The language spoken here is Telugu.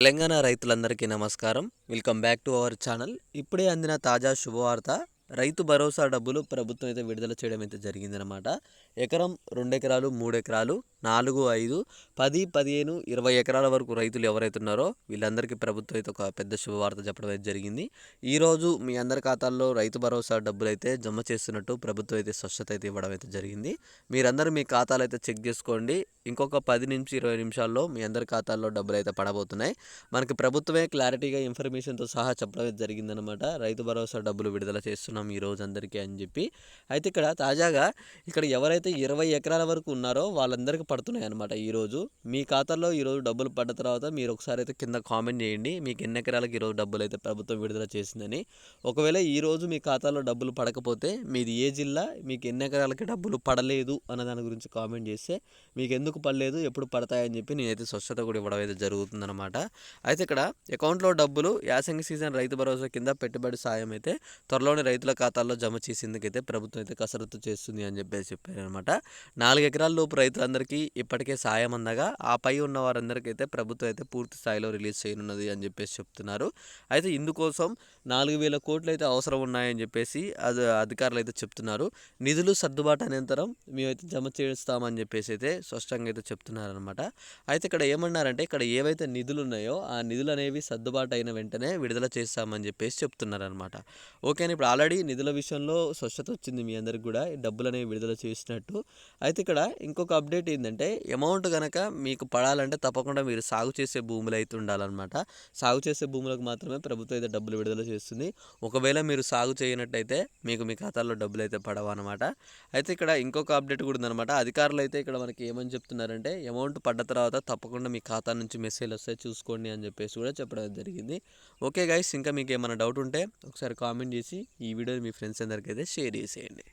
తెలంగాణ రైతులందరికీ నమస్కారం. Welcome back to our channel. ఇప్పుడే అందిన తాజా శుభవార్త రైతు భరోసా డబ్బులు ప్రభుత్వం అయితే విడుదల చేయడం అయితే జరిగిందనమాట ఎకరం రెండు ఎకరాలు మూడు ఎకరాలు నాలుగు ఐదు పది పదిహేను ఇరవై ఎకరాల వరకు రైతులు ఎవరైతే ఉన్నారో వీళ్ళందరికీ ప్రభుత్వం అయితే ఒక పెద్ద శుభవార్త చెప్పడం అయితే జరిగింది. ఈరోజు మీ అందరి ఖాతాల్లో రైతు భరోసా డబ్బులు అయితే జమ చేస్తున్నట్టు ప్రభుత్వం అయితే స్వచ్ఛత అయితే ఇవ్వడం అయితే జరిగింది. మీరందరూ మీ ఖాతాలు అయితే చెక్ చేసుకోండి. ఇంకొక పది నుంచి ఇరవై నిమిషాల్లో మీ అందరి ఖాతాల్లో డబ్బులు అయితే పడబోతున్నాయి. మనకి ప్రభుత్వమే క్లారిటీగా ఇన్ఫర్మేషన్తో సహా చెప్పడం అయితే జరిగిందనమాట రైతు భరోసా డబ్బులు విడుదల చేస్తున్నాం ఈ రోజు అందరికీ అని చెప్పి. అయితే ఇక్కడ తాజాగా ఇక్కడ ఎవరైతే ఇరవై ఎకరాల వరకు ఉన్నారో వాళ్ళందరికీ పడుతున్నాయి అనమాట ఈరోజు. మీ ఖాతాలో ఈరోజు డబ్బులు పడ్డ తర్వాత మీరు ఒకసారి అయితే కింద కామెంట్ చేయండి. మీకు ఎన్ని ఎకరాలకు ఈరోజు డబ్బులు అయితే ప్రభుత్వం విడుదల చేసిందని. ఒకవేళ ఈరోజు మీ ఖాతాలో డబ్బులు పడకపోతే మీది ఏ జిల్లా మీకు ఎన్ని ఎకరాలకి డబ్బులు పడలేదు అన్న దాని గురించి కామెంట్ చేస్తే మీకు ఎందుకు పడలేదు ఎప్పుడు పడతాయని చెప్పి నేనైతే స్వచ్ఛత కూడా ఇవ్వడం అయితే జరుగుతుందన్నమాట. అయితే ఇక్కడ అకౌంట్లో డబ్బులు యాసంగి సీజన్ రైతు భరోసా కింద పెట్టుబడి సాయం అయితే త్వరలోనే రైతుల ఖాతాల్లో జమ చేసేందుకైతే ప్రభుత్వం అయితే కసరత్తు చేస్తుంది అని చెప్పేసి చెప్పారనమాట నాలుగు ఎకరాల లోపు రైతులందరికీ ఇప్పటికే సాయం అందగా ఆ పై ఉన్న వారందరికీ అయితే ప్రభుత్వం అయితే పూర్తి స్థాయిలో రిలీజ్ చేయనున్నది అని చెప్పేసి చెప్తున్నారు. అయితే ఇందుకోసం నాలుగు వేల కోట్లు అయితే అవసరం ఉన్నాయని చెప్పేసి అది అధికారులు అయితే చెప్తున్నారు. నిధులు సర్దుబాటు అనంతరం మేమైతే జమ చేస్తామని చెప్పేసి అయితే స్పష్టంగా అయితే చెప్తున్నారనమాట అయితే ఇక్కడ ఏమన్నారంటే ఇక్కడ ఏవైతే నిధులు ఉన్నాయో ఆ నిధులు అనేవి సర్దుబాటు అయిన వెంటనే విడుదల చేస్తామని చెప్పేసి చెప్తున్నారనమాట ఓకే ఇప్పుడు ఆల్రెడీ నిధుల విషయంలో స్వచ్ఛత వచ్చింది మీ అందరికి కూడా డబ్బులు అనేవి విడుదల చేసినట్టు. అయితే ఇక్కడ ఇంకొక అప్డేట్ ఏంటంటే అమౌంట్ కనుక మీకు పడాలంటే తప్పకుండా మీరు సాగు చేసే భూములు అయితే ఉండాలన్నమాట. సాగు చేసే భూములకు మాత్రమే ప్రభుత్వం అయితే డబ్బులు విడుదల చేస్తుంది. ఒకవేళ మీరు సాగు చేయనట్టయితే మీకు మీ ఖాతాలో డబ్బులు అయితే పడవన్నమాట. అనమాట అయితే ఇక్కడ ఇంకొక అప్డేట్ కూడా ఉందన్నమాట. అధికారులు అయితే ఇక్కడ మనకి ఏమని చెప్తున్నారంటే అమౌంట్ పడ్డ తర్వాత తప్పకుండా మీ ఖాతా నుంచి మెసేజ్ వస్తాయి చూసుకోండి అని చెప్పేసి కూడా చెప్పడం జరిగింది. ఓకే గైస్ ఇంకా మీకు ఏమైనా డౌట్ ఉంటే ఒకసారి కామెంట్ చేసి ఈ వీడియోని మీ ఫ్రెండ్స్ అందరికీ అయితే షేర్ చేసేయండి.